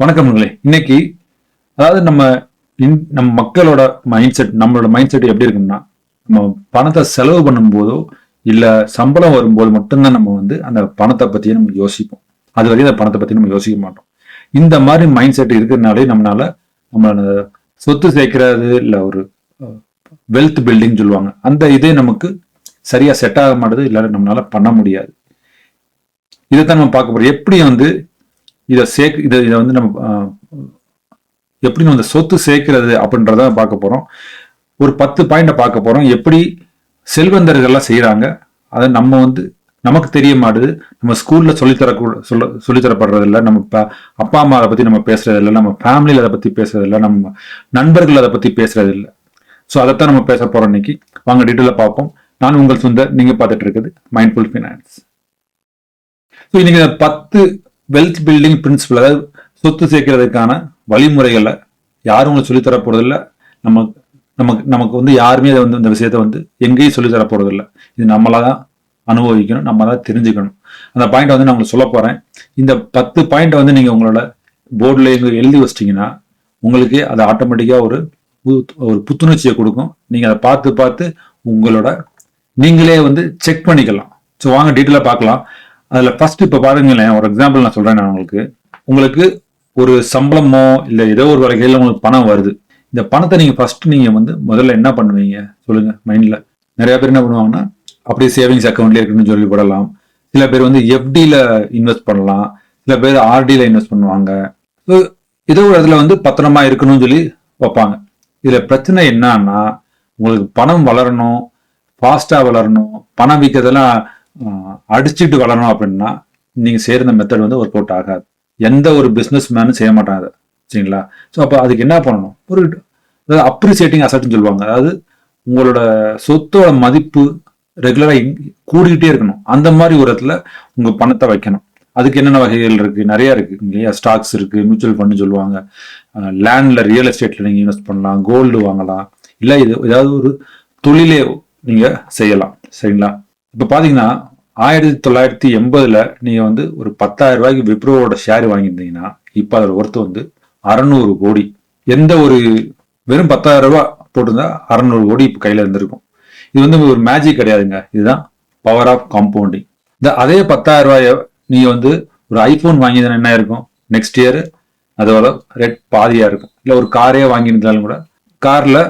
வணக்கம் நண்பர்களே. இன்னைக்கு அதாவது நம்ம இன்- நம்ம மக்களோட மைண்ட் செட் நம்மளோட மைண்ட் செட் எப்படி இருக்கும்னா நம்ம பணத்தை செலவு பண்ணும்போதோ இல்லை சம்பளம் வரும்போது மட்டும்தான் நம்ம வந்து அந்த பணத்தை பற்றியே நம்ம யோசிப்போம். அது வரையும் அந்த பணத்தை பற்றி நம்ம யோசிக்க மாட்டோம். இந்த மாதிரி மைண்ட் செட் இருக்கிறதுனாலே நம்மளால நம்மளோட சொத்து சேர்க்கிறது இல்லை ஒரு வெல்த் பில்டிங் சொல்லுவாங்க. அந்த இதே நமக்கு சரியாக செட் ஆக மாட்டேது இல்லை நம்மளால பண்ண முடியாது. இதைத்தான் நம்ம பார்க்க போகிறோம் எப்படி வந்து இதை சேர்க்க இதை இதை வந்து நம்ம எப்படி நம்ம இந்த சொத்து சேர்க்கிறது அப்படின்றத பார்க்க போகிறோம் ஒரு பத்து பாயிண்டை பார்க்க போகிறோம் எப்படி செல்வந்தர்கள்லாம் செய்கிறாங்க அதை நம்ம வந்து நமக்கு தெரிய மாட்டுது. நம்ம ஸ்கூலில் சொல்லித்தர சொல்ல சொல்லித்தரப்படுறதில்ல. நம்ம ப- அப்பா அம்மா அதை பற்றி நம்ம பேசுறதில்ல. நம்ம ஃபேமிலியில் அதை பற்றி பேசுறதில்ல. நம்ம நண்பர்கள் அதை பற்றி பேசுறதில்ல. இல்லை ஸோ அதைத்தான் நம்ம பேச போகிறோம் இன்னைக்கு. வாங்க டீட்டெயிலாக பார்ப்போம். நான் உங்கள் சொந்த நீங்கள் பார்த்துட்டு இருக்குது மைண்ட்ஃபுல் ஃபினான்ஸ் ஸோ இன்னைக்கு பத்து வெல்த் பில்டிங் பிரின்சிபல் அதாவது சொத்து சேர்க்கிறதுக்கான வழிமுறைகளை யாரும் உங்களுக்கு சொல்லித்தர போறதில்ல நம்ம நமக்கு நமக்கு வந்து யாருமே அதை வந்து இந்த விஷயத்த வந்து எங்கேயும் சொல்லித்தர போறதில்ல இது நம்மளாக தான் அனுபவிக்கணும் நம்ம தான் தெரிஞ்சுக்கணும். அந்த பாயிண்ட் வந்து நான் உங்களுக்கு சொல்ல போறேன். இந்த பத்து பாயிண்ட்டை வந்து நீங்கள் உங்களோட போர்டில் எங்கே எழுதி வச்சிட்டிங்கன்னா உங்களுக்கு அது ஆட்டோமேட்டிக்காக ஒரு ஒரு புத்துணர்ச்சியை கொடுக்கும். நீங்கள் அதை பார்த்து பார்த்து உங்களோட நீங்களே வந்து செக் பண்ணிக்கலாம். ஸோ வாங்க டீட்டெயிலாக பார்க்கலாம். அதில் ஃபர்ஸ்ட் இப்போ பாருங்களேன் ஒரு எக்ஸாம்பிள் நான் சொல்கிறேன் நான் உங்களுக்கு. உங்களுக்கு ஒரு சம்பளமோ இல்லை ஏதோ ஒரு வகையில் உங்களுக்கு பணம் வருது. இந்த பணத்தை நீங்கள் ஃபர்ஸ்ட் நீங்கள் வந்து முதல்ல என்ன பண்ணுவீங்க? சொல்லுங்கள் மைண்டில் நிறைய பேர் என்ன பண்ணுவாங்கன்னா அப்படியே சேவிங்ஸ் அக்கௌண்ட்லேயே இருக்குன்னு சொல்லி போடலாம் சில பேர் வந்து எஃப்டியில் இன்வெஸ்ட் பண்ணலாம். சில பேர் ஆர்டியில் இன்வெஸ்ட் பண்ணுவாங்க. ஏதோ ஒரு இடத்துல வந்து பத்திரமா இருக்கணும்னு சொல்லி வைப்பாங்க. இதில் பிரச்சனை என்னன்னா உங்களுக்கு பணம் வளரணும் ஃபாஸ்ட்டாக வளரணும் பணம் விற்கிறதெல்லாம் அடிச்சிட்டு வளரணும் அப்படின்னா நீங்கள் செய்யற மெத்தட் வந்து ஒர்க் அவுட் ஆகாது. எந்த ஒரு பிஸ்னஸ் மேனும் செய்ய மாட்டாங்க. சரிங்களா? ஸோ அப்போ அதுக்கு என்ன பண்ணணும்? ஒரு அதாவது அப்ரிசியேட்டிங் அசட்னு சொல்லுவாங்க. அதாவது உங்களோட சொத்தோட மதிப்பு ரெகுலராக கூடிக்கிட்டே இருக்கணும். அந்த மாதிரி ஒரு இடத்துல பணத்தை வைக்கணும். அதுக்கு என்னென்ன வகைகள் இருக்குது நிறையா இருக்குது இல்லையா ஸ்டாக்ஸ் இருக்குது மியூச்சுவல் ஃபண்டு சொல்லுவாங்க. லேண்டில் ரியல் எஸ்டேட்டில் நீங்கள் இன்வெஸ்ட் பண்ணலாம் கோல்டு வாங்கலாம். இல்லை இது ஏதாவது ஒரு தொழிலே நீங்கள் செய்யலாம். சரிங்களா? இப்போ பார்த்தீங்கன்னா ஆயிரத்தி தொள்ளாயிரத்தி எண்பதில் நீங்கள் வந்து ஒரு பத்தாயிரம் ரூபாய்க்கு விப்ரோவோட ஷேர் வாங்கியிருந்தீங்கன்னா இப்போ அதோட ஒர்த்து வந்து அறநூறு கோடி. எந்த ஒரு வெறும் பத்தாயிரம் ரூபா போட்டிருந்தா அறநூறு கோடி இப்போ கையில் இருந்திருக்கும். இது வந்து ஒரு மேஜிக் கிடையாதுங்க. இதுதான் பவர் ஆஃப் காம்பவுண்டிங் இந்த அதே பத்தாயிரம் ரூபாயை நீங்கள் வந்து ஒரு ஐஃபோன் வாங்கியிருந்தா என்ன இருக்கும் நெக்ஸ்ட் இயர் அதோட ரேட் பாதியாக இருக்கும். இல்லை ஒரு காரே வாங்கியிருந்தாலும் கூட காரில்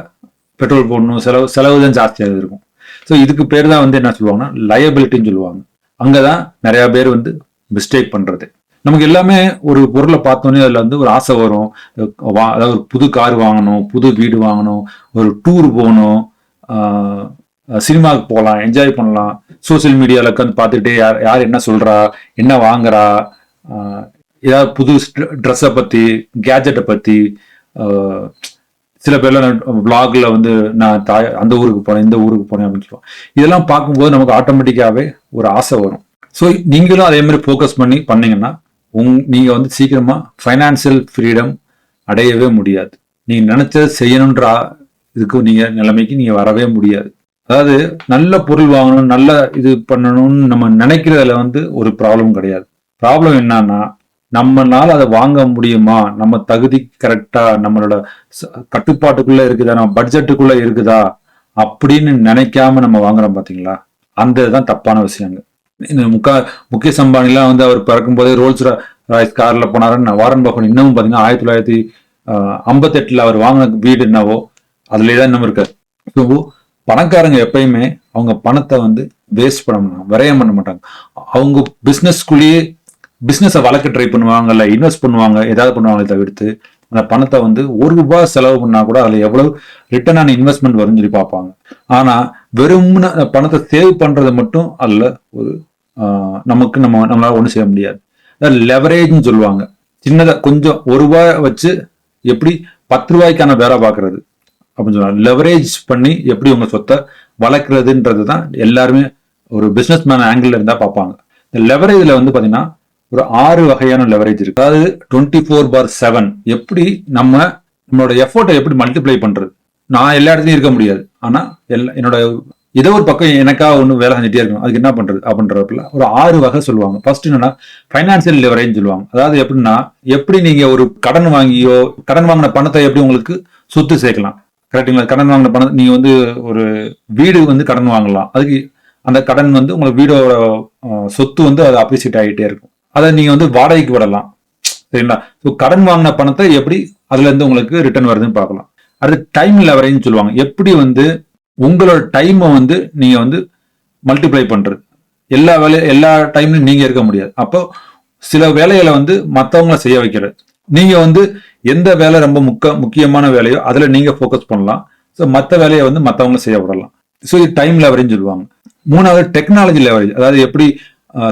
பெட்ரோல் போடணும் செலவு செலவு தான் ஜாஸ்தியாக இருக்கும் ஸோ இதுக்கு பேர் தான் வந்து என்ன சொல்லுவாங்கன்னா லயபிலிட்டின்னு சொல்லுவாங்க. அங்கதான் நிறைய பேர் வந்து மிஸ்டேக் பண்ணுறது நமக்கு எல்லாமே ஒரு பொருளை பார்த்தோன்னே அதில் வந்து ஒரு ஆசை வரும். வா- அதாவது ஒரு புது கார் வாங்கணும் புது வீடு வாங்கணும் ஒரு டூர் போகணும் சினிமாவுக்கு போகலாம் என்ஜாய் பண்ணலாம். சோஷியல் மீடியாவில் உட்காந்து பார்த்துக்கிட்டே யார் யார் என்ன சொல்கிறா என்ன வாங்குறா ஏதாவது புது ட்ரெஸ்ஸை பற்றி கேஜெட்டை பற்றி சில பேர்லாம் பிளாக்ல வந்து நான் தாய் அந்த ஊருக்கு போனேன் இந்த ஊருக்கு போனேன் அப்படின்னு சொல்லுவோம் இதெல்லாம் பார்க்கும்போது நமக்கு ஆட்டோமேட்டிக்காவே ஒரு ஆசை வரும். ஸோ நீங்களும் அதே மாதிரி ஃபோக்கஸ் பண்ணி பண்ணீங்கன்னா உங் நீங்கள் வந்து சீக்கிரமாக ஃபைனான்சியல் ஃப்ரீடம் அடையவே முடியாது. நீங்கள் நினைச்சதை செய்யணுன்ற இதுக்கு நீங்கள் நிலைமைக்கு நீங்கள் வரவே முடியாது. அதாவது நல்ல பொருள் வாங்கணும் நல்ல இது பண்ணணும்னு நம்ம நினைக்கிறதுல வந்து ஒரு ப்ராப்ளம் கிடையாது. ப்ராப்ளம் என்னன்னா நம்மளால் அதை வாங்க முடியுமா? நம்ம தகுதி கரெக்டா நம்மளோட ச- கட்டுப்பாட்டுக்குள்ள இருக்குதா? நம்ம பட்ஜெட்டுக்குள்ள இருக்குதா? அப்படின்னு நினைக்காம நம்ம வாங்குறோம் பாத்தீங்களா? அந்த இதுதான் தப்பான விஷயங்க. இந்த முக்கா முக்கிய அம்பானிலாம் வந்து அவர் பிறக்கும் போதே ரோல்ஸ் ராய்ஸ் கார்ல போனாருன்னு வாரன் பஃபன் இன்னமும் பாத்தீங்கன்னா ஆயிரத்தி தொள்ளாயிரத்தி ஐம்பத்தெட்டுல அவர் வாங்கின வீடு என்னவோ அதுலயே தான் இன்னும் இருக்காரு. ஸோ பணக்காரங்க எப்பயுமே அவங்க பணத்தை வந்து வேஸ்ட் பண்ண மாட்டாங்க விரயம் பண்ண மாட்டாங்க. அவங்க பிசினஸ்க்குள்ளேயே பிஸ்னஸை வளர்க்க ட்ரை பண்ணுவாங்க இல்லை இன்வெஸ்ட் பண்ணுவாங்க ஏதாவது பண்ணுவாங்களே தவிர்த்து அந்த பணத்தை வந்து ஒரு ரூபாய் செலவு பண்ணால் கூட அதில் எவ்வளவு ரிட்டர்னான ஆன இன்வெஸ்ட்மெண்ட் வரும்னு சொல்லி பார்ப்பாங்க. ஆனால் வெறும்னு பணத்தை சேவ் பண்ணுறது மட்டும் அல்ல ஒரு நமக்கு நம்ம நம்மளால் ஒன்றும் செய்ய முடியாது. லெவரேஜ்னு சொல்லுவாங்க. சின்னதாக கொஞ்சம் ஒரு ரூபாய் வச்சு எப்படி பத்து ரூபாய்க்கான வேலை பார்க்கறது. அப்படின்னு சொல்லுவாங்க லெவரேஜ் பண்ணி எப்படி உங்கள் சொத்தை வளர்க்குறதுன்றது தான் எல்லாருமே ஒரு பிஸ்னஸ் மேன் ஆங்கிள் இருந்தால் பார்ப்பாங்க. இந்த லெவரேஜில் வந்து பார்த்தீங்கன்னா ஒரு ஆறு வகையான லெவரேஜ் இருக்கு. அதாவது டுவெண்ட்டி ஃபோர் பார் செவன் எப்படி நம்ம நம்மளோட எஃபோர்ட்டை எப்படி மல்டிப்ளை பண்றது? நான் எல்லா இடத்துலையும் இருக்க முடியாது. ஆனா எல்லா என்னோட ஏதோ ஒரு பக்கம் எனக்காக ஒன்று வேலை செஞ்சுட்டே இருக்கணும். அதுக்கு என்ன பண்றது? அப்படின்றப்பல ஒரு ஆறு வகை சொல்லுவாங்க. ஃபர்ஸ்ட் என்னன்னா ஃபைனான்சியல் லெவரேஜ் சொல்லுவாங்க. அதாவது எப்படின்னா எப்படி நீங்க ஒரு கடன் வாங்கியோ கடன் வாங்கின பணத்தை எப்படி உங்களுக்கு சொத்து சேர்க்கலாம். கரெக்டுங்களா கடன் வாங்கின பணம் நீங்க வந்து ஒரு வீடு வந்து கடன் வாங்கலாம். அதுக்கு அந்த கடன் வந்து உங்களுக்கு வீடோட சொத்து வந்து அது அப்ரிசியேட் ஆகிட்டே இருக்கும். அதை நீங்க வந்து வாடகைக்கு விடலாம். சரிங்களா? ஸோ கடன் வாங்கின பணத்தை எப்படி அதுல இருந்து உங்களுக்கு ரிட்டர்ன் வருதுன்னு பார்க்கலாம். அடுத்து டைம் லெவரேஜ்னு சொல்லுவாங்க. எப்படி வந்து உங்களோட டைமை வந்து நீங்க வந்து மல்டிப்ளை பண்றது. எல்லா வேலையும் எல்லா டைம்லையும் நீங்க இருக்க முடியாது. அப்போ சில வேலைகளை வந்து மற்றவங்கள செய்ய வைக்கிறது. நீங்க வந்து எந்த வேலை ரொம்ப முக்க முக்கியமான வேலையோ அதுல நீங்க ஃபோக்கஸ் பண்ணலாம். ஸோ மற்ற வேலையை வந்து மற்றவங்கள செய்ய விடலாம். ஸோ இது டைம் லெவரேஜ் சொல்லுவாங்க. மூணாவது டெக்னாலஜி லெவரேஜ் அதாவது எப்படி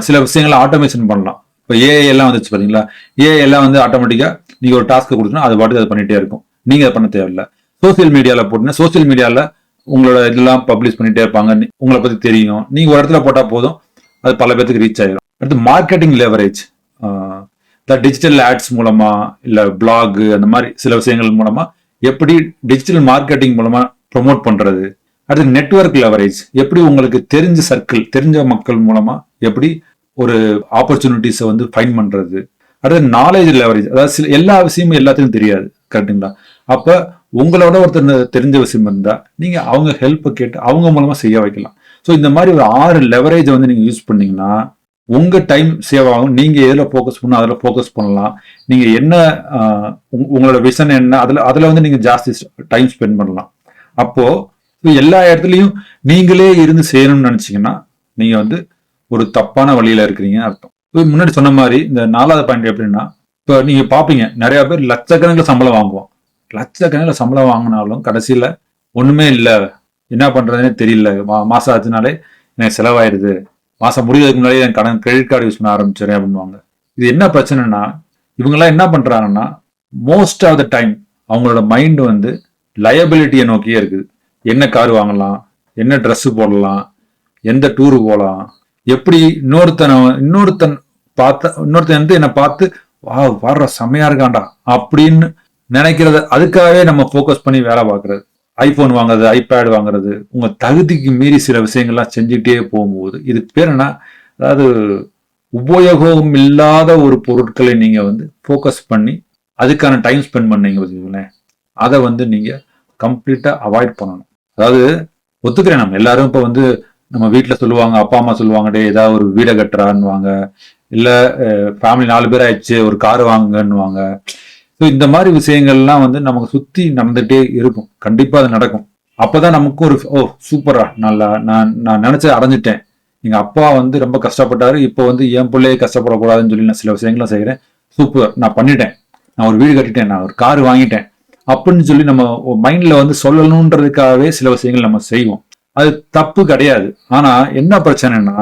சில விஷயங்களை ஆட்டோமேஷன் பண்ணலாம். இப்போ ஏஐ எல்லாம் வந்துச்சு பாத்தீங்களா? ஏஐ எல்லாம் வந்து ஆட்டோமேட்டிக்கா நீங்க ஒரு டாஸ்க் கொடுத்தனா அது பாட்டுக்கு அது பண்ணிட்டே இருக்கும். நீங்க அதை பண்ண தேவையில்ல. சோசியல் மீடியால போட்டுனா சோசியல் மீடியால உங்களோட இதெல்லாம் பப்ளிஷ் பண்ணிட்டே இருப்பாங்க. உங்களை பத்தி தெரியும். நீங்க ஒரு இடத்துல போட்டா போதும். அது பல பேர்த்துக்கு ரீச் ஆகிடும் அடுத்து மார்க்கெட்டிங் லெவரேஜ் இந்த டிஜிட்டல் ஆட்ஸ் மூலமா இல்ல பிளாக் அந்த மாதிரி சில விஷயங்கள் மூலமா எப்படி டிஜிட்டல் மார்க்கெட்டிங் மூலமா ப்ரொமோட் பண்றது? அடுத்து நெட்வொர்க் லெவரேஜ் எப்படி உங்களுக்கு தெரிஞ்ச சர்க்கிள் தெரிஞ்ச மக்கள் மூலமா எப்படி ஒரு ஆப்பர்ச்சுனிட்டிஸை வந்து ஃபைன் பண்ணுறது அடுத்து நாலேஜ் லெவரேஜ் அதாவது சில எல்லா விஷயமும் எல்லாத்துக்கும் தெரியாது கரெக்டுங்களா அப்போ உங்களோட ஒருத்தர் தெரிஞ்ச விஷயம் இருந்தால் நீங்கள் அவங்க ஹெல்ப் கேட்டு அவங்க மூலமாக செய்ய வைக்கலாம். ஸோ இந்த மாதிரி ஒரு ஆறு லெவரேஜை வந்து நீங்கள் யூஸ் பண்ணிங்கன்னா உங்கள் டைம் சேவ் ஆகும். நீங்கள் எதில் ஃபோக்கஸ் பண்ணணும் அதில் ஃபோக்கஸ் பண்ணலாம். நீங்கள் என்ன உங்களோட விஷன் என்ன அதில் அதில் வந்து நீங்கள் ஜாஸ்தி டைம் ஸ்பெண்ட் பண்ணலாம். அப்போது எல்லா இடத்துலையும் நீங்களே இருந்து செய்யணும்னு நினச்சிங்கன்னா நீங்கள் வந்து ஒரு தப்பான வழியில இருக்கிறீங்கன்னு அர்த்தம். முன்னாடி சொன்ன மாதிரி இந்த நாலாவது பாயிண்ட் எப்படின்னா இப்போ நீங்க பாப்பீங்க நிறைய பேர் லட்சக்கணக்கில் சம்பளம் வாங்குவோம் லட்சக்கணக்கில் சம்பளம் வாங்கினாலும் கடைசியில ஒண்ணுமே இல்லை. என்ன பண்றதுன்னே தெரியல. மா- மாசம் ஆச்சுனாலே எனக்கு செலவாயிருது. மாசம் முடிவதற்கு முன்னாடி என் கடன் கிரெடிட் கார்டு யூஸ் பண்ண ஆரம்பிச்சிடறேன் அப்படின்வாங்க இது என்ன பிரச்சனைனா இவங்கெல்லாம் என்ன பண்றாங்கன்னா மோஸ்ட் ஆஃப் த டைம் அவங்களோட மைண்ட் வந்து லயபிலிட்டியை நோக்கியே இருக்குது. என்ன கார் வாங்கலாம் என்ன ட்ரெஸ்ஸு போடலாம் எந்த டூரு போகலாம் எப்படி இன்னொருத்தனை இன்னொருத்தன் பார்த்த இன்னொருத்தன் வந்து என்னை பார்த்து வா வர்ற செம்மையா இருக்காண்டா அப்படின்னு நினைக்கிறத அதுக்காகவே நம்ம ஃபோக்கஸ் பண்ணி வேலை பார்க்கறது. ஐபோன் வாங்குறது ஐபேட் வாங்குறது உங்க தகுதிக்கு மீறி சில விஷயங்கள்லாம் செஞ்சுக்கிட்டே போகும்போது இதுக்கு பேர் என்ன? அதாவது உபயோகம் இல்லாத ஒரு பொருட்களை நீங்க வந்து ஃபோக்கஸ் பண்ணி அதுக்கான டைம் ஸ்பெண்ட் பண்ணீங்க வச்சுக்கோங்களேன் அதை வந்து நீங்க கம்ப்ளீட்டா அவாய்ட் பண்ணணும். அதாவது ஒத்துக்கிறேன் நம்ம எல்லாரும் இப்போ வந்து நம்ம வீட்டில் சொல்லுவாங்க அப்பா அம்மா சொல்லுவாங்க டே ஏதாவது ஒரு வீடை கட்டுறான்னுவாங்க. இல்லை ஃபேமிலி நாலு பேர் ஆயிடுச்சு ஒரு கார் வாங்குங்கன்னுவாங்க. ஸோ இந்த மாதிரி விஷயங்கள்லாம் வந்து நமக்கு சுற்றி நடந்துகிட்டே இருக்கும். கண்டிப்பாக அது நடக்கும். அப்போ தான் நமக்கும் ஒரு ஓ சூப்பரா நல்லா நான் நான் நினச்சி அடைஞ்சிட்டேன். எங்கள் அப்பா வந்து ரொம்ப கஷ்டப்பட்டாரு. இப்போ வந்து என் பிள்ளையே கஷ்டப்படக்கூடாதுன்னு சொல்லி நான் சில விஷயங்களும் செய்கிறேன் சூப்பர் நான் பண்ணிட்டேன். நான் ஒரு வீடு கட்டிட்டேன். நான் ஒரு கார் வாங்கிட்டேன். அப்படின்னு சொல்லி நம்ம மைண்டில் வந்து சொல்லணுன்றதுக்காகவே சில விஷயங்கள் நம்ம செய்வோம். அது தப்பு கிடையாது. ஆனா என்ன பிரச்சனைனா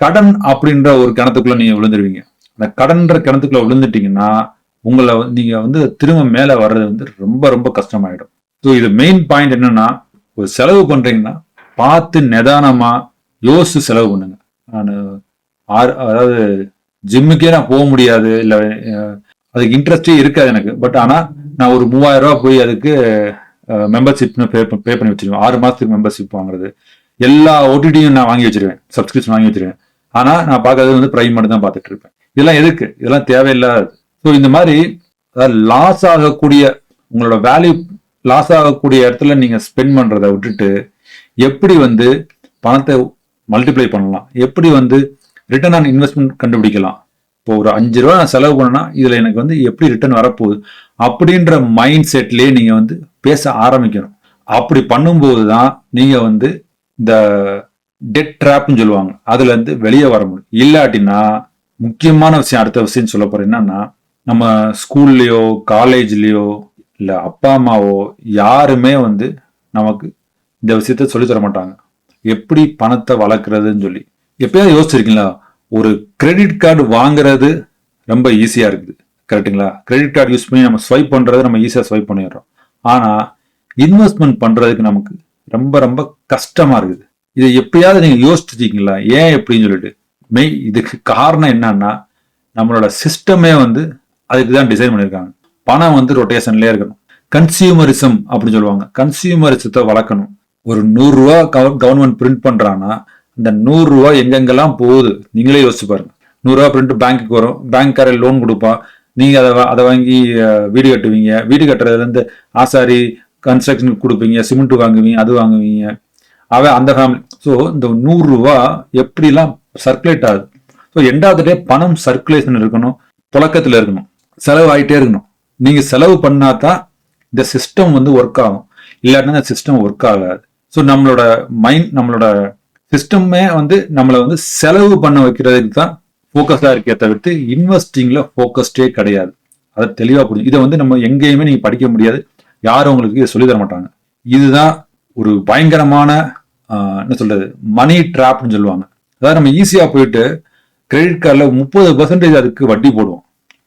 கடன் அப்படின்ற ஒரு கிணத்துக்குள்ள நீங்க விழுந்துருவீங்க. அந்த கடன்ற கிணத்துக்குள்ள விழுந்துட்டீங்கன்னா உங்களை நீங்க வந்து திரும்ப மேல வர்றது வந்து ரொம்ப ரொம்ப கஷ்டமாயிடும். ஸோ இது மெயின் பாயிண்ட் என்னன்னா ஒரு செலவு பண்றீங்கன்னா பார்த்து நிதானமா யோசிச்சு செலவு பண்ணுங்க. நான் ஆறு அதாவது ஜிம்முக்கே நான் போக முடியாது இல்லை அதுக்கு இன்ட்ரெஸ்டே இருக்காது எனக்கு. பட் ஆனால் நான் ஒரு மூவாயிரம் ரூபா போய் அதுக்கு மெம்பர்ஷிப்னு பே பே பண்ணி வச்சிருவேன். ஆறு மாதத்துக்கு மெம்பர்ஷிப் வாங்குறது. எல்லா ஓடிடியும் நான் வாங்கி வச்சிருவேன். சப்ஸ்கிரிப்ஷன் வாங்கி வச்சிருவேன். ஆனால் நான் பார்க்கறது வந்து ப்ரைம் மட்டும் தான் பார்த்துட்டு இருப்பேன். இதெல்லாம் எதுக்கு? இதெல்லாம் தேவையில்லாதது ஸோ இந்த மாதிரி லாஸ் ஆகக்கூடிய உங்களோட வேல்யூ லாஸ் ஆகக்கூடிய இடத்துல நீங்கள் ஸ்பெண்ட் பண்ணுறதை விட்டுட்டு எப்படி வந்து பணத்தை மல்டிப்ளை பண்ணலாம்? எப்படி வந்து ரிட்டர்ன் ஆன் இன்வெஸ்ட்மெண்ட் கண்டுபிடிக்கலாம்? இப்போ ஒரு அஞ்சு ரூபா நான் செலவு பண்ணேன்னா இதில் எனக்கு வந்து எப்படி ரிட்டர்ன் வரப்போகுது? அப்படின்ற மைண்ட் செட்லேயே நீங்கள் வந்து பேச ஆரம்பிக்கணும். அப்படி பண்ணும்போது தான் நீங்கள் வந்து இந்த டெட் ட்ராப்னு சொல்லுவாங்க. அதுலேருந்து வெளியே வர முடியும். இல்லாட்டினா முக்கியமான விஷயம் அடுத்த விஷயம் சொல்ல போகிறேன் என்னன்னா நம்ம ஸ்கூல்லையோ காலேஜ்லேயோ இல்லை அப்பா அம்மாவோ யாருமே வந்து நமக்கு இந்த விஷயத்த சொல்லித்தர மாட்டாங்க. எப்படி பணத்தை வளர்க்குறதுன்னு சொல்லி. எப்பயாவது யோசிச்சிருக்கீங்களா? ஒரு கிரெடிட் கார்டு வாங்குறது ரொம்ப ஈஸியாக இருக்குது. கரெக்ட்டுங்களா கிரெடிட் கார்டு யூஸ் பண்ணி நம்ம ஸ்வைப் பண்ணுறது நம்ம ஈஸியாக ஸ்வைப் பண்ணிடுறோம். ஆனால் இன்வெஸ்ட்மெண்ட் பண்ணுறதுக்கு நமக்கு ரொம்ப ரொம்ப கஷ்டமாக இருக்குது. இதை எப்பயாவது நீங்கள் யோசிச்சிருக்கீங்களா ஏன் எப்படின்னு சொல்லிட்டு. மெய் இதுக்கு காரணம் என்னன்னா நம்மளோட சிஸ்டமே வந்து அதுக்கு தான் டிசைன் பண்ணியிருக்காங்க. பணம் வந்து ரொட்டேஷன்லேயே இருக்கணும். கன்சியூமரிசம் அப்படின்னு சொல்லுவாங்க. கன்சியூமரிசத்தை வளர்க்கணும். ஒரு நூறுரூவா ரூபா கவர்மெண்ட் பிரிண்ட் பண்ணுறான்னா அந்த நூறுரூவா எங்கெங்கெல்லாம் போகுது? நீங்களே யோசிச்சு பாருங்க. நூறுரூவா பிரிண்ட் பேங்க்குக்கு வரும். பேங்க்காரர் லோன் கொடுப்பான் நீங்கள் அதை அதை வாங்கி வீடு கட்டுவீங்க. வீடு கட்டுறதுலேருந்து ஆசாரி கன்ஸ்ட்ரக்ஷனுக்கு கொடுப்பீங்க சிமெண்ட் வாங்குவீங்க அது வாங்குவீங்க. அவன் அந்த ஃபேமிலி ஸோ இந்த நூறுரூவா எப்படிலாம் சர்க்குலேட் ஆகுது? ஸோ எண்டாவது டே பணம் சர்க்குலேஷன் இருக்கணும் புழக்கத்தில் இருக்கணும் செலவு ஆகிட்டே இருக்கணும். நீங்கள் செலவு பண்ணாதான் இந்த சிஸ்டம் வந்து ஒர்க் ஆகும். இல்லாட்டினா இந்த சிஸ்டம் ஒர்க் ஆகாது. ஸோ நம்மளோட மைண்ட் நம்மளோட சிஸ்டமே வந்து நம்மளை வந்து செலவு பண்ண வைக்கிறதுக்கு தான் ஃபோக்கஸாக இருக்கே தவிர்த்து இன்வெஸ்டிங்கில் ஃபோக்கஸ்டே கிடையாது. அதை தெளிவாக புரிஞ்சு இதை வந்து நம்ம எங்கேயுமே நீங்கள் படிக்க முடியாது. யாரும் உங்களுக்கு இதை சொல்லித் தர மாட்டாங்க. இதுதான் ஒரு பயங்கரமான என்ன சொல்கிறது மணி ட்ராப்னு சொல்லுவாங்க. அதாவது நம்ம ஈஸியாக போயிட்டு கிரெடிட் கார்டில் முப்பது பர்சன்டேஜ் அதுக்கு வட்டி போடுவோம்.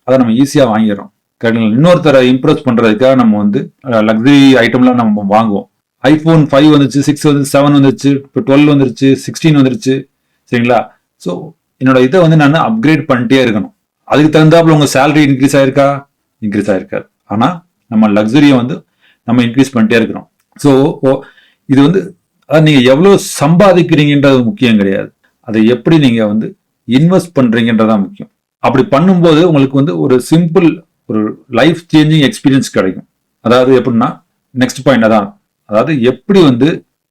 அதை நம்ம ஈஸியாக வாங்கிடுறோம். கரெக்டுங்களா இன்னொருத்தரை இம்ப்ரெஸ் பண்ணுறதுக்காக நம்ம வந்து லக்ஸரி ஐட்டம்லாம் நம்ம வாங்குவோம். ஐஃபோன் ஃபைவ் வந்துச்சு சிக்ஸ் வந்து செவன் வந்துருச்சு இப்போ டுவெல் வந்துருச்சு சிக்ஸ்டீன் வந்துருச்சு. சரிங்களா? ஸோ என்னோட இதை வந்து நான் அப்கிரேட் பண்ணிட்டே இருக்கணும். அதுக்கு தகுந்தாப்புல உங்கள் சேலரி இன்க்ரீஸ் ஆயிருக்கா? இன்க்ரீஸ் ஆயிருக்காது. ஆனால் நம்ம லக்ஸரியை வந்து நம்ம இன்க்ரீஸ் பண்ணிட்டே இருக்கிறோம். ஸோ இது வந்து அதாவது நீங்கள் எவ்வளோ சம்பாதிக்கிறீங்கன்றது முக்கியம் கிடையாது. அதை எப்படி நீங்கள் வந்து இன்வெஸ்ட் பண்ணுறீங்கன்றதான் முக்கியம். அப்படி பண்ணும்போது உங்களுக்கு வந்து ஒரு சிம்பிள் ஒரு லைஃப் சேஞ்சிங் எக்ஸ்பீரியன்ஸ் கிடைக்கும். அதாவது எப்படின்னா நெக்ஸ்ட் பாயிண்ட் அதான். அதாவது எப்படி வந்து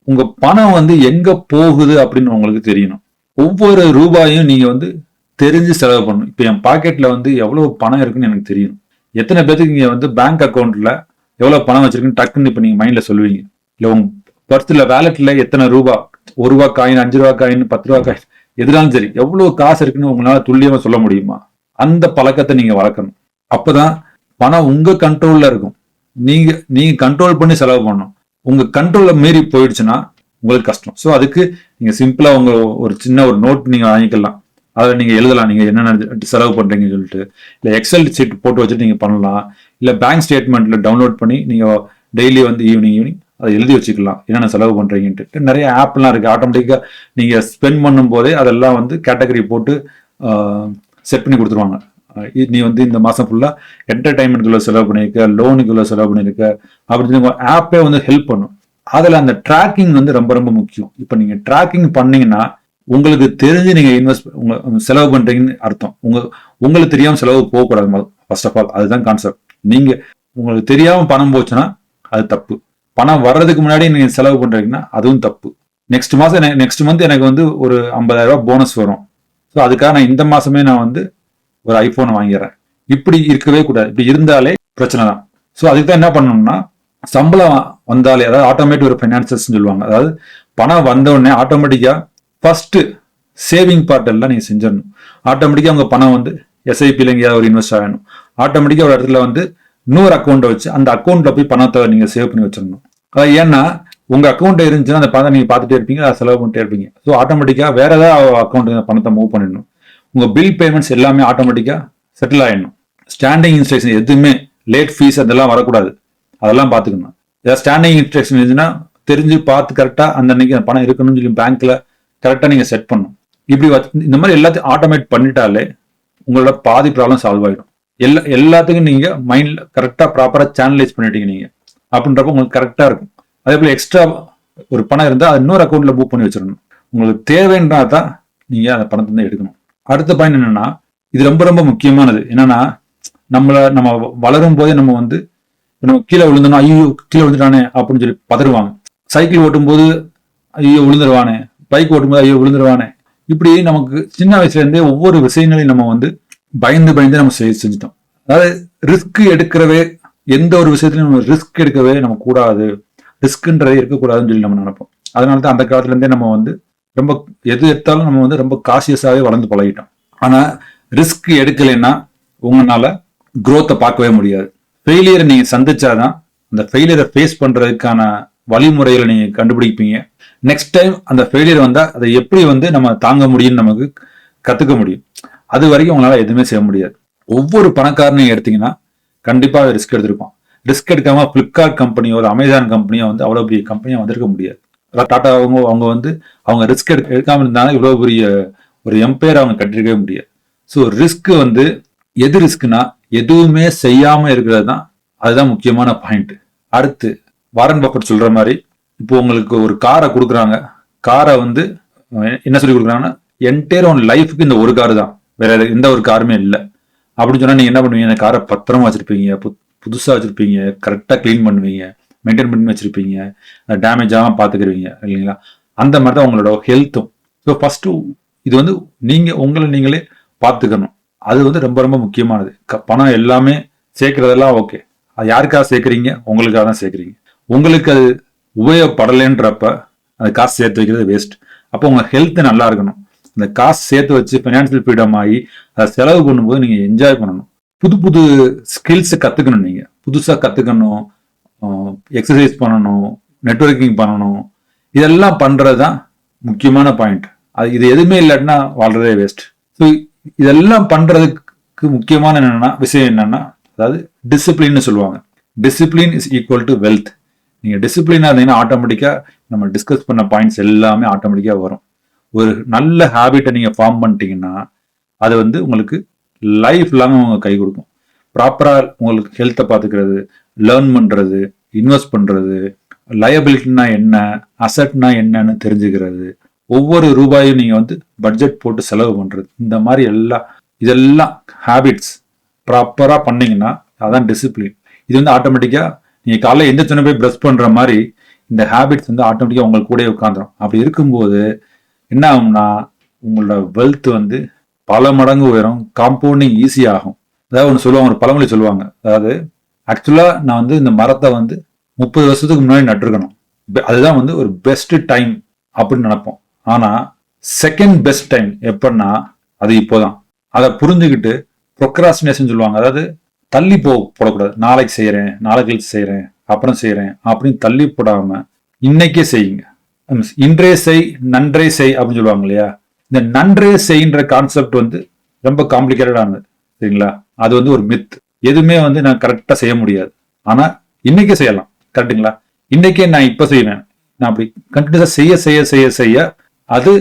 உங்கள் பணம் வந்து எங்கே போகுது அப்படின்னு உங்களுக்கு தெரியணும். ஒவ்வொரு ரூபாயும் நீங்கள் வந்து தெரிஞ்சு செலவு பண்ணணும். இப்போ என் பாக்கெட்டில் வந்து எவ்வளோ பணம் இருக்குன்னு எனக்கு தெரியும். எத்தனை பேருக்கு நீங்கள் வந்து பேங்க் அக்கௌண்ட்டில் எவ்வளோ பணம் வச்சிருக்குன்னு டக்குன்னு இப்போ நீங்கள் மைண்டில் சொல்லுவீங்க. இல்லை உங்க பர்ஸ்ல வேலெட்டில் எத்தனை ரூபா? ஒரு ரூபா காயின் அஞ்சு ரூபா காயின் பத்து ரூபா காயின் எதுனாலும் சரி எவ்வளோ காசு இருக்குன்னு உங்களால் துல்லியமாக சொல்ல முடியுமா? அந்த பழக்கத்தை நீங்கள் வளர்க்கணும். அப்பதான் பணம் உங்கள் கண்ட்ரோலில் இருக்கும். நீங்கள் நீங்கள் கண்ட்ரோல் பண்ணி செலவு பண்ணணும். உங்கள் கண்ட்ரோலில் மீறி போயிடுச்சுன்னா உங்களுக்கு கஷ்டம். ஸோ அதுக்கு நீங்கள் சிம்பிளாக உங்கள் ஒரு சின்ன ஒரு நோட் நீங்கள் வாங்கிக்கலாம். அதில் நீங்கள் எழுதலாம் நீங்கள் என்னென்ன செலவு பண்ணுறீங்கன்னு சொல்லிட்டு. இல்லை எக்ஸல் சீட் போட்டு வச்சுட்டு நீங்கள் பண்ணலாம். இல்லை பேங்க் ஸ்டேட்மெண்ட்டில் டவுன்லோட் பண்ணி நீங்கள் டெய்லி வந்து ஈவினிங் ஈவினிங் அதை எழுதி வச்சுக்கலாம். என்னென்ன செலவு பண்ணுறீங்கன்ட்டு நிறைய ஆப்லாம் இருக்குது ஆட்டோமேட்டிக்காக நீங்கள் ஸ்பெண்ட் பண்ணும்போதே அதெல்லாம் வந்து கேட்டகரி போட்டு செட் பண்ணி கொடுத்துருவாங்க. நீ வந்து இந்த மாதம் ஃபுல்லாக என்டர்டைன்மெண்ட்குள்ளே செலவு பண்ணியிருக்க லோனுக்குள்ளே செலவு பண்ணியிருக்க அப்படின்னு ஆப்பே வந்து ஹெல்ப் பண்ணும். அதில் அந்த ட்ராக்கிங் வந்து ரொம்ப ரொம்ப முக்கியம். இப்போ நீங்கள் ட்ராக்கிங் பண்ணீங்கன்னா உங்களுக்கு தெரிஞ்சு நீங்கள் இன்வெஸ்ட் உங்க செலவு பண்ணுறீங்கன்னு அர்த்தம். உங்க உங்களுக்கு தெரியாமல் செலவு போகக்கூடாது ஃபர்ஸ்ட் ஆஃப் ஆல் அதுதான் கான்செப்ட் நீங்கள் உங்களுக்கு தெரியாமல் பணம் போச்சுன்னா அது தப்பு. பணம் வர்றதுக்கு முன்னாடி நீங்கள் செலவு பண்ணுறீங்கன்னா அதுவும் தப்பு. நெக்ஸ்ட் எனக்கு நெக்ஸ்ட் மந்த் எனக்கு வந்து ஒரு ஐம்பதாயிரரூபா போனஸ் வரும். ஸோ அதுக்காக நான் இந்த மாதமே நான் வந்து ஒரு ஐஃபோனை வாங்கிடுறேன். இப்படி இருக்கவே கூடாது. இப்படி இருந்தாலே பிரச்சனை தான். ஸோ அதுக்கு தான் என்ன பண்ணணும்னா சம்பளம் வந்தாலே அதாவது ஆட்டோமேட்டிக் ஒரு ஃபைனான்சஸ் சொல்லுவாங்க. அதாவது பணம் வந்த உடனே ஆட்டோமேட்டிக்கா சேவிங் பார்ட் எல்லாம் செஞ்சிடணும். ஆட்டோமேட்டிக்காக உங்கள் பணம் வந்து எஸ்ஐபியில் எங்கேயாவது ஒரு இன்வெஸ்ட் ஆகணும். ஆட்டோமேட்டிக்கா ஒரு இடத்துல வந்து இன்னொரு அக்கௌண்ட்டை வச்சு அந்த அக்கௌண்ட்டில் போய் பணத்தை நீங்கள் சேவ் பண்ணி வச்சிடணும். அதாவது ஏன்னா உங்கள் அக்கௌண்ட் இருந்துச்சுன்னா அந்த பணத்தை நீங்கள் பார்த்துட்டே இருப்பீங்க அதை செலவு பண்ணிட்டே இருப்பீங்க. ஸோ ஆட்டோமேட்டிக்காக வேறு ஏதாவது அக்கௌண்ட் பணத்தை மூவ் பண்ணிடணும். உங்கள் பில் பேமெண்ட்ஸ் எல்லாமே ஆட்டோமேட்டிக்காக செட்டில் ஆகிடணும் ஸ்டாண்டிங் இன்ஸ்ட்ரக்ஷன் எதுவுமே லேட் ஃபீஸ் அதெல்லாம் வரக்கூடாது. அதெல்லாம் பார்த்துக்கணும் ஏதாவது ஸ்டாண்டிங் இன்ஸ்ட்ரக்ஷன் இருந்துச்சுன்னா தெரிஞ்சு பார்த்து கரெக்டாக அந்த அன்னைக்கு அந்த பணம் இருக்கணும்னு சொல்லி பேங்க்கில் கரெக்டாக நீங்கள் செட் பண்ணணும். இப்படி இந்த மாதிரி எல்லாத்தையும் ஆட்டோமேட் பண்ணிட்டாலே உங்களோட பாதி ப்ராப்ளம் சால்வ் ஆகிடும் எல்லா எல்லாத்துக்கும் நீங்கள் மைண்டில் கரெக்டாக ப்ராப்பராக சேனலைஸ் பண்ணிட்டீங்க நீங்கள் அப்படின்றப்ப உங்களுக்கு கரெக்டாக இருக்கும். அதே போல் எக்ஸ்ட்ரா ஒரு பணம் இருந்தால் அது இன்னொரு அக்கௌண்ட்டில் புக் பண்ணி வச்சிடணும். உங்களுக்கு தேவைன்றா தான் நீங்கள் அந்த பணத்தை வந்து எடுக்கணும். அடுத்த பாயிண்ட் என்னென்னா இது ரொம்ப ரொம்ப முக்கியமானது. என்னென்னா நம்மளை நம்ம வளரும் போதே நம்ம வந்து கீழே விழுந்தனா ஐயோ கீழே விழுந்துட்டானே அப்படின்னு சொல்லி பதறுவாங்க. சைக்கிள் ஓட்டும்போது ஐயோ விழுந்துருவானே. பைக் ஓட்டும்போது ஐயோ விழுந்துருவானே. இப்படி நமக்கு சின்ன வயசுலேருந்தே ஒவ்வொரு விஷயங்களையும் நம்ம வந்து பயந்து பயந்து நம்ம செய்- செஞ்சுட்டோம். அதாவது ரிஸ்க் எடுக்கிறவே எந்த ஒரு விஷயத்துலையும் நம்ம ரிஸ்க் எடுக்கவே நம்ம கூடாது. ரிஸ்க்குன்றதே இருக்கக்கூடாதுன்னு சொல்லி நம்ம நினைப்போம். அதனால தான் அந்த காலத்துலேருந்தே நம்ம வந்து ரொம்ப எது எடுத்தாலும் நம்ம வந்து ரொம்ப காசியஸாகவே வளர்ந்து பழகிட்டோம். ஆனால் ரிஸ்க் எடுக்கலைன்னா உங்களால் குரோத்தை பார்க்கவே முடியாது. ஃபெயிலியரை சந்திச்சா சந்திச்சாதான் அந்த ஃபெயிலியரை ஃபேஸ் பண்ணுறதுக்கான வழிமுறைகளை நீங்கள் கண்டுபிடிப்பீங்க. நெக்ஸ்ட் டைம் அந்த ஃபெயிலியர் வந்தால் அதை எப்படி வந்து நம்ம தாங்க முடியும்னு நமக்கு கற்றுக்க முடியும். அது வரைக்கும் உங்களால் எதுவுமே செய்ய முடியாது. ஒவ்வொரு பணக்காரனையும் எடுத்தீங்கன்னா கண்டிப்பாக ரிஸ்க் எடுத்திருப்பான். ரிஸ்க் எடுக்காம ஃப்ளிப்கார்ட் கம்பெனியோ ஒரு அமேசான் கம்பெனியோ வந்து அவ்வளோ பெரிய கம்பெனியாக வந்திருக்க முடியாது. டாட்டா அவங்க அவங்க வந்து அவங்க ரிஸ்க் எடுக்க எடுக்காமல் இருந்தாலும் இவ்வளோ பெரிய ஒரு எம்பையர் அவங்க கட்டிருக்கவே முடியாது. ஸோ ரிஸ்க் வந்து எது ரிஸ்க்னா எதுவுமே செய்யாம இருக்கிறது தான் அதுதான் முக்கியமான பாயிண்ட் அடுத்து வாரன் பஃபட் சொல்ற மாதிரி இப்போ உங்களுக்கு ஒரு காரை கொடுக்குறாங்க. காரை வந்து என்ன சொல்லி கொடுக்குறாங்கன்னா என்டையர் உன் லைஃபுக்கு இந்த ஒரு கார் தான். வேற எந்த ஒரு காருமே இல்லை. அப்படின்னு சொன்னா நீங்க என்ன பண்ணுவீங்க? இந்த காரை பத்திரமா வச்சிருப்பீங்க. பு- புதுசா வச்சிருப்பீங்க. கரெக்டா க்ளீன் பண்ணுவீங்க. மெயின்டைன் பண்ணி வச்சிருப்பீங்க. டேமேஜ் ஆகாம பாத்துக்கிருவீங்க. இல்லைங்களா? அந்த மாதிரி தான் உங்களோட ஹெல்த்தும் ஸோ ஃபர்ஸ்ட் இது வந்து நீங்க உங்களை நீங்களே பார்த்துக்கணும் அது வந்து ரொம்ப ரொம்ப முக்கியமானது. க- பணம் எல்லாமே சேர்க்கறதெல்லாம் ஓகே அது யாருக்காக சேர்க்குறீங்க? உங்களுக்காக தான் சேர்க்குறீங்க. உங்களுக்கு அது உபயோகப்படலைன்றப்ப அந்த காசு சேர்த்து வைக்கிறது வேஸ்ட் அப்போ உங்கள் ஹெல்த் நல்லா இருக்கணும். அந்த காசு சேர்த்து வச்சு ஃபினான்ஷியல் ஃப்ரீடம் ஆகி அதை செலவு பண்ணும்போது நீங்கள் என்ஜாய் பண்ணணும். புது புது ஸ்கில்ஸை கற்றுக்கணும் நீங்கள் புதுசாக கற்றுக்கணும் எக்ஸசைஸ் பண்ணணும். நெட்வொர்க்கிங் பண்ணணும். இதெல்லாம் பண்ணுறது தான் முக்கியமான பாயிண்ட் அது இது எதுவுமே இல்லாட்டினா வாழ்றதே வேஸ்ட் ஸோ இதெல்லாம் பண்றதுக்கு முக்கியமான என்னன்னா விஷயம் என்னன்னா அதாவது டிசிப்ளின்னு சொல்லுவாங்க. Discipline is equal to wealth நீங்கள் டிசிப்ளினாக இருந்தீங்கன்னா ஆட்டோமேட்டிக்காக நம்ம டிஸ்கஸ் பண்ண பாயிண்ட்ஸ் எல்லாமே ஆட்டோமேட்டிக்காக வரும். ஒரு நல்ல ஹாபிட்டை நீங்கள் ஃபார்ம் பண்ணிட்டீங்கன்னா அது வந்து உங்களுக்கு லைஃப் லாங் அவங்க கை கொடுக்கும். ப்ராப்பராக உங்களுக்கு ஹெல்த்தை பார்த்துக்கிறது லேர்ன் பண்ணுறது இன்வெஸ்ட் பண்ணுறது லயபிலிட்டினா என்ன அசட்னா என்னன்னு தெரிஞ்சுக்கிறது ஒவ்வொரு ரூபாயும் நீங்க வந்து பட்ஜெட் போட்டு செலவு பண்றது. இந்த மாதிரி எல்லாம் இதெல்லாம் ஹேபிட்ஸ் ப்ராப்பரா பண்ணீங்கன்னா அதான் டிசிப்ளின் இது வந்து ஆட்டோமேட்டிக்கா நீங்க காலைல துணை போய் ப்ரஷ் பண்ற மாதிரி இந்த ஹேபிட்ஸ் வந்து ஆட்டோமேட்டிக்கா உங்களுக்கு கூட உட்காந்துரும் அப்படி இருக்கும்போது என்ன ஆகும்னா உங்களோட வெல்த் வந்து பல மடங்கு உயரும். காம்பவுண்டிங் ஈஸி ஆகும். அதாவது ஒன்று சொல்லுவாங்க ஒரு பழமொழி சொல்லுவாங்க. அதாவது ஆக்சுவலாக நான் வந்து இந்த மரத்தை வந்து முப்பது வருஷத்துக்கு முன்னாடி நட்டுருக்கணும். அதுதான் வந்து ஒரு பெஸ்ட் டைம் அப்படின்னு நினைப்போம். ஆனா செகண்ட் பெஸ்ட் டைம் எப்பன்னா அது இப்போதான். அதை புரிஞ்சுக்கிட்டு ப்ரொக்ராஸ்டினேஷன் சொல்லுவாங்க. அதாவது தள்ளி போ போடக்கூடாது. நாளைக்கு செய்கிறேன் நாளைக்கு கழிச்சு செய்கிறேன் அப்புறம் செய்கிறேன் அப்படின்னு தள்ளி போடாமல் இன்னைக்கே செய்யுங்க. இன்றே செய் நன்றே செய் அப்படின்னு சொல்லுவாங்க இல்லையா? இந்த நன்றே செய்ன்ற கான்செப்ட் வந்து ரொம்ப காம்ப்ளிகேட்டடானது சரிங்களா? அது வந்து ஒரு மித் எதுவுமே வந்து நான் கரெக்டாக செய்ய முடியாது. ஆனால் இன்னைக்கே செய்யலாம். கரெக்ட்டுங்களா இன்னைக்கே நான் இப்போ செய்வேன் நான் அப்படி கண்டினியூஸாக செய்ய செய்ய செய்ய செய்ய அது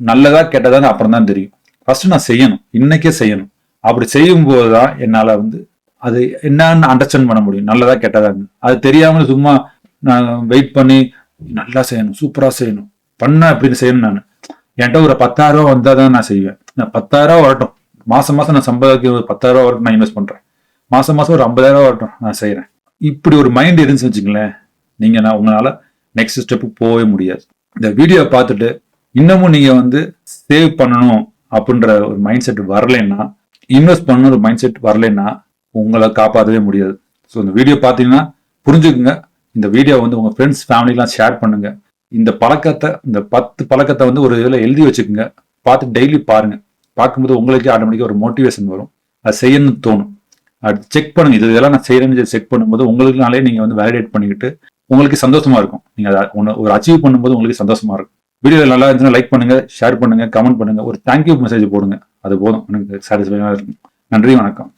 நல்லதா கெட்டதான்னு அப்புறம் தான் தெரியும். ஃபர்ஸ்ட் நான் செய்யணும். இன்னைக்கே செய்யணும். அப்படி செய்யும் போதுதான் என்னால் வந்து அது என்னன்னு அண்டர்ஸ்டாண்ட் பண்ண முடியும். நல்லதா கெட்டதான்னு அது தெரியாமல் சும்மா நான் வெயிட் பண்ணி நல்லா செய்யணும் சூப்பராக செய்யணும். பண்ண அப்படின்னு செய்யணும் நான். என்கிட்ட ஒரு பத்தாயிரம் வந்தால் தான் நான் செய்வேன். நான் பத்தாயிரம் வரட்டும். மாதம் மாதம் நான் சம்பாதிக்க ஒரு பத்தாயிரம் வரட்டும் நான் இன்வெஸ்ட் பண்ணுறேன் மாதம் மாதம் ஒரு ஐம்பதாயிரம் ரூபாய் வரட்டும் நான் செய்கிறேன் இப்படி ஒரு மைண்ட் இருந்துச்சு வச்சுங்களேன் நீங்கள் நான் உங்களால் நெக்ஸ்ட் ஸ்டெப்பு போகவே முடியாது. இந்த வீடியோ பார்த்துட்டு இன்னமும் நீங்க வந்து சேவ் பண்ணணும் அப்படின்ற ஒரு மைண்ட் செட் வரலைன்னா இன்வெஸ்ட் பண்ணணும் ஒரு மைண்ட் செட் வரலைன்னா உங்களை காப்பாற்றவே முடியாது. ஸோ இந்த வீடியோ பார்த்தீங்கன்னா புரிஞ்சுக்குங்க. இந்த வீடியோ வந்து உங்கள் ஃப்ரெண்ட்ஸ் ஃபேமிலிலாம் ஷேர் பண்ணுங்க. இந்த பழக்கத்தை இந்த பத்து பழக்கத்தை வந்து ஒரு இதில் எழுதி வச்சுக்கோங்க. பார்த்து டெய்லி பாருங்க. பார்க்கும்போது உங்களுக்கே ஆட்டோமேட்டிக்காக ஒரு மோட்டிவேஷன் வரும். அது செய்யணும்னு தோணும். அது செக் பண்ணுங்க. இது இதெல்லாம் நான் செய்யறேன்னு செக் பண்ணும்போது உங்களுக்குனாலே நீங்கள் வந்து வேலிடேட் பண்ணிக்கிட்டு உங்களுக்கு சந்தோஷமா இருக்கும். நீங்கள் அதை ஒன்று ஒரு அச்சீவ் பண்ணும்போது உங்களுக்கு சந்தோஷமா இருக்கும். வீடியோ நல்லா இருந்துச்சுன்னா லைக் பண்ணுங்க ஷேர் பண்ணுங்க கமெண்ட் பண்ணுங்க. ஒரு தேங்க்யூ மெசேஜ் போடுங்க. அது போதும். எனக்கு சாட்டிஸ்ஃபைடாக இருக்கும். நன்றி வணக்கம்.